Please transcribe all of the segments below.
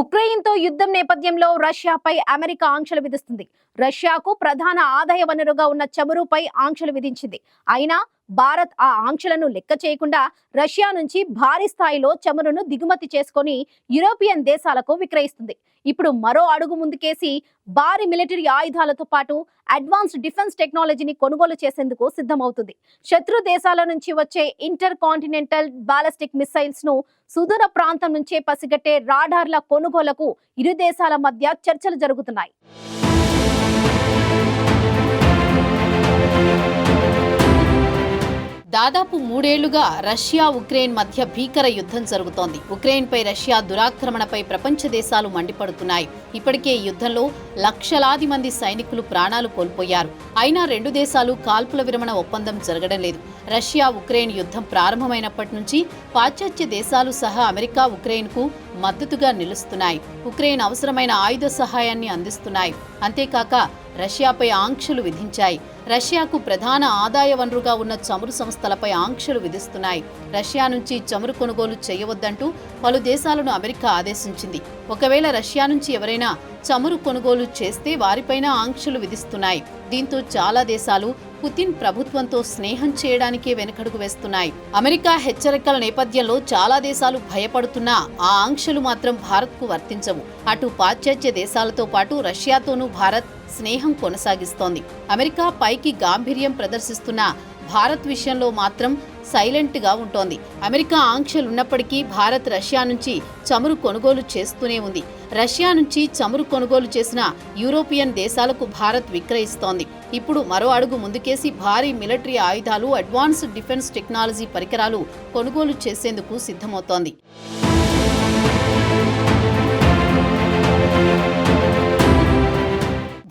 ఉక్రెయిన్తో యుద్ధం నేపథ్యంలో రష్యాపై అమెరికా ఆంక్షలు విధిస్తుంది. రష్యాకు ప్రధాన ఆదాయ వనరుగా ఉన్న చమురుపై ఆంక్షలు విధించింది. అయినా భారత్ ఆ ఆంక్షలను లెక్క చేయకుండా రష్యా నుంచి భారీ స్థాయిలో చమురును దిగుమతి చేసుకొని యూరోపియన్ దేశాలకు విక్రయిస్తుంది. ఇప్పుడు మరో అడుగు ముందుకేసి భారీ మిలిటరీ ఆయుధాలతో పాటు అడ్వాన్స్డ్ డిఫెన్స్ టెక్నాలజీని కొనుగోలు చేసేందుకు సిద్ధమవుతుంది. శత్రు దేశాల నుంచి వచ్చే ఇంటర్ కాంటినెంటల్ బాలిస్టిక్ మిసైల్స్ను సుదూర ప్రాంతం నుంచే పసిగట్టే రాడార్ల కొనుగోలకు ఇరు దేశాల మధ్య చర్చలు జరుగుతున్నాయి. దాదాపు మూడేళ్ళుగా రష్యా ఉక్రెయిన్ మధ్య భీకర యుద్ధం జరుగుతోంది. ఉక్రెయిన్పై రష్యా దురాక్రమణపై ప్రపంచ దేశాలు మండిపడుతున్నాయి. ఇప్పటికే ఈ యుద్ధంలో లక్షలాది మంది సైనికులు ప్రాణాలు కోల్పోయారు. అయినా రెండు దేశాలు కాల్పుల విరమణ ఒప్పందం జరగడం లేదు. రష్యా ఉక్రెయిన్ యుద్ధం ప్రారంభమైనప్పటి నుంచి పాశ్చాత్య దేశాలు సహా అమెరికా ఉక్రెయిన్కు మద్దతుగా నిలుస్తున్నాయి. ఉక్రెయిన్ అవసరమైన ఆయుధ సహాయాన్ని అందిస్తున్నాయి. అంతేకాక రష్యాపై ఆంక్షలు విధించాయి. రష్యాకు ప్రధాన ఆదాయ వనరుగా ఉన్న చమురు సంస్థలపై ఆంక్షలు విధిస్తున్నాయి. రష్యా నుంచి చమురు కొనుగోలు చేయవద్దంటూ పలు దేశాలను అమెరికా ఆదేశించింది. ఒకవేళ రష్యా నుంచి ఎవరైనా చమురు కొనుగోలు చేస్తే వారిపైన ఆంక్షలు విధిస్తున్నాయి. దీంతో చాలా దేశాలు పుతిన్ ప్రభుత్వంతో స్నేహం చేయడానికే వెనుకడుగు వేస్తున్నాయి. అమెరికా హెచ్చరికల నేపథ్యంలో చాలా దేశాలు భయపడుతున్నా ఆ ఆంక్షలు మాత్రం భారత్కు వర్తించవు. అటు పాశ్చాత్య దేశాలతో పాటు రష్యాతోనూ భారత్ స్నేహం కొనసాగిస్తోంది. అమెరికా పైకి గాంభీర్యం ప్రదర్శిస్తున్న భారత్ విషయంలో మాత్రం సైలెంట్గా ఉంటోంది. అమెరికా ఆంక్షలున్నప్పటికీ భారత్ రష్యా నుంచి చమురు కొనుగోలు చేస్తూనే ఉంది. రష్యా నుంచి చమురు కొనుగోలు చేసిన యూరోపియన్ దేశాలకు భారత్ విక్రయిస్తోంది. ఇప్పుడు మరో అడుగు ముందుకేసి భారీ మిలిటరీ ఆయుధాలు అడ్వాన్స్డ్ డిఫెన్స్ టెక్నాలజీ పరికరాలు కొనుగోలు చేసేందుకు సిద్ధమవుతోంది.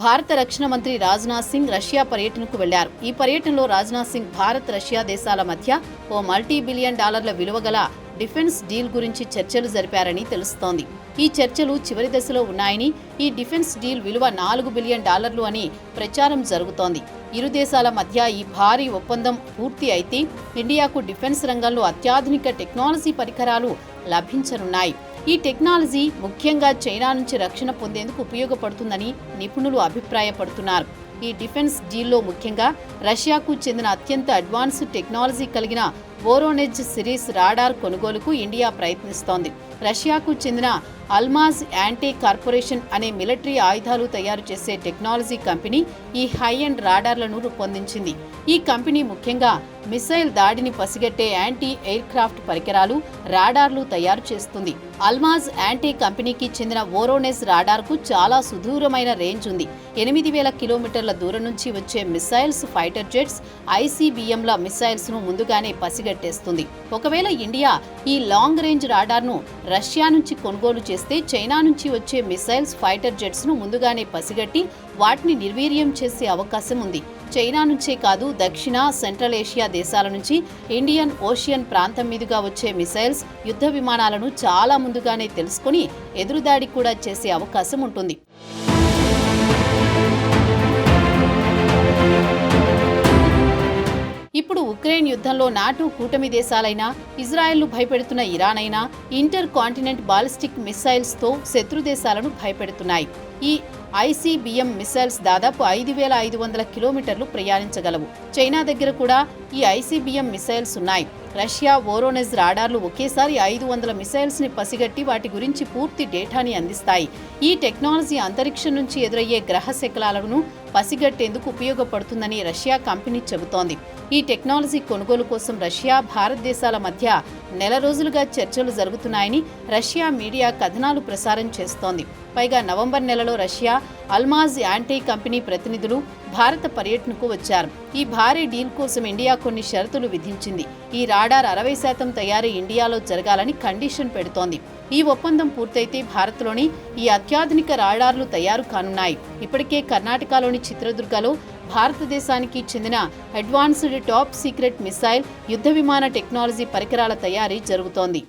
భారత రక్షణ మంత్రి రాజ్నాథ్ సింగ్ రష్యా పర్యటనకు వెళ్ళారు. ఈ పర్యటనలో రాజ్నాథ్ సింగ్ భారత్ రష్యా దేశాల మధ్య ఓ మల్టీ బిలియన్ డాలర్ల విలువ గల డిఫెన్స్ డీల్ గురించి చర్చలు జరిపారని తెలుస్తోంది. ఈ చర్చలు చివరి దశలో ఉన్నాయని ఈ డిఫెన్స్ డీల్ విలువ నాలుగు బిలియన్ డాలర్లు అని ప్రచారం జరుగుతోంది. ఇరు దేశాల మధ్య ఈ భారీ ఒప్పందం పూర్తి అయితే ఇండియాకు డిఫెన్స్ రంగంలో అత్యాధునిక టెక్నాలజీ పరికరాలు లభించనున్నాయి. ఈ టెక్నాలజీ ముఖ్యంగా చైనా నుంచి రక్షణ పొందేందుకు ఉపయోగపడుతుందని నిపుణులు అభిప్రాయపడుతున్నారు. ఈ డిఫెన్స్ డీల్లో ముఖ్యంగా రష్యాకు చెందిన అత్యంత అడ్వాన్స్డ్ టెక్నాలజీ కలిగిన వోరోనెజ్ సిరీస్ రాడార్ కొనుగోలుకు ఇండియా ప్రయత్నిస్తోంది. రష్యాకు చెందిన అల్మాజ్ యాంటీ కార్పొరేషన్ అనే మిలిటరీ ఆయుధాలు తయారు చేసే టెక్నాలజీ కంపెనీ ఈ హై అండ్ రాడార్లను రూపొందించింది. ఈ కంపెనీ ముఖ్యంగా మిసైల్ దాడిని పసిగట్టే యాంటీ ఎయిర్ క్రాఫ్ట్ పరికరాలు రాడార్లు తయారు చేస్తుంది. అల్మాజ్ యాంటీ కంపెనీకి చెందిన ఓరోనెస్ రాడార్కు చాలా సుదూరమైన రేంజ్ ఉంది. ఎనిమిది వేల కిలోమీటర్ల దూరం నుంచి వచ్చే మిసైల్స్ ఫైటర్ జెట్స్ ఐసీబీఎంల మిసైల్స్ను ముందుగానే ముందుగానే పెట్టేస్తుంది. ఒకవేళ ఇండియా ఈ లాంగ్ రేంజ్ రాడార్ను రష్యా నుంచి కొనుగోలు చేస్తే చైనా నుంచి వచ్చే మిసైల్స్ ఫైటర్ జెట్స్ను ముందుగానే పసిగట్టి వాటిని నిర్వీర్యం చేసే అవకాశం ఉంది. చైనా నుంచే కాదు దక్షిణ సెంట్రల్ ఏషియా దేశాల నుంచి ఇండియన్ ఓషియన్ ప్రాంతం మీదుగా వచ్చే మిసైల్స్ యుద్ధ విమానాలను చాలా ముందుగానే తెలుసుకుని ఎదురుదాడి కూడా చేసే అవకాశం ఉంటుంది. ఇప్పుడు ఉక్రెయిన్ యుద్ధంలో నాటో కూటమి దేశాలైనా ఇజ్రాయెల్ను భయపెడుతున్న ఇరాన్ అయినా ఇంటర్ కాంటినెంట్ బాలిస్టిక్ మిస్సైల్స్తో శత్రు దేశాలను భయపెడుతున్నాయి. ఈ ఐసీబీఎం మిసైల్స్ దాదాపు ఐదు వేల ఐదు వందల కిలోమీటర్లు ప్రయాణించగలవు. చైనా దగ్గర కూడా ఈ ఐసీబీఎం మిసైల్స్ ఉన్నాయి. రష్యా ఓరోనెజ్ రాడార్లు ఒకేసారి ఐదు వందల మిసైల్స్ని పసిగట్టి వాటి గురించి పూర్తి డేటాని అందిస్తాయి. ఈ టెక్నాలజీ అంతరిక్షం నుంచి ఎదురయ్యే గ్రహ శకలాలను పసిగట్టేందుకు ఉపయోగపడుతుందని రష్యా కంపెనీ చెబుతోంది. ఈ టెక్నాలజీ కొనుగోలు కోసం రష్యా భారతదేశాల మధ్య నెల రోజులుగా చర్చలు జరుగుతున్నాయని రష్యా మీడియా కథనాలు ప్రసారం చేస్తోంది. పైగా నవంబర్ నెలలో రష్యా అల్మాజ్ యాంటీ కంపెనీ ప్రతినిధులు భారత పర్యటనకు వచ్చారు. ఈ భారీ డీల్ కోసం ఇండియా కొన్ని షరతులు విధించింది. ఈ రాడార్ అరవై శాతం తయారీ ఇండియాలో జరగాలని కండిషన్ పెడుతోంది. ఈ ఒప్పందం పూర్తయితే భారత్లోని ఈ అత్యాధునిక రాడార్లు తయారు కానున్నాయి. ఇప్పటికే కర్ణాటకలోని చిత్రదుర్గలో భారతదేశానికి చెందిన అడ్వాన్స్డ్ టాప్ సీక్రెట్ మిసైల్ యుద్ధ విమాన టెక్నాలజీ పరికరాల తయారీ జరుగుతోంది.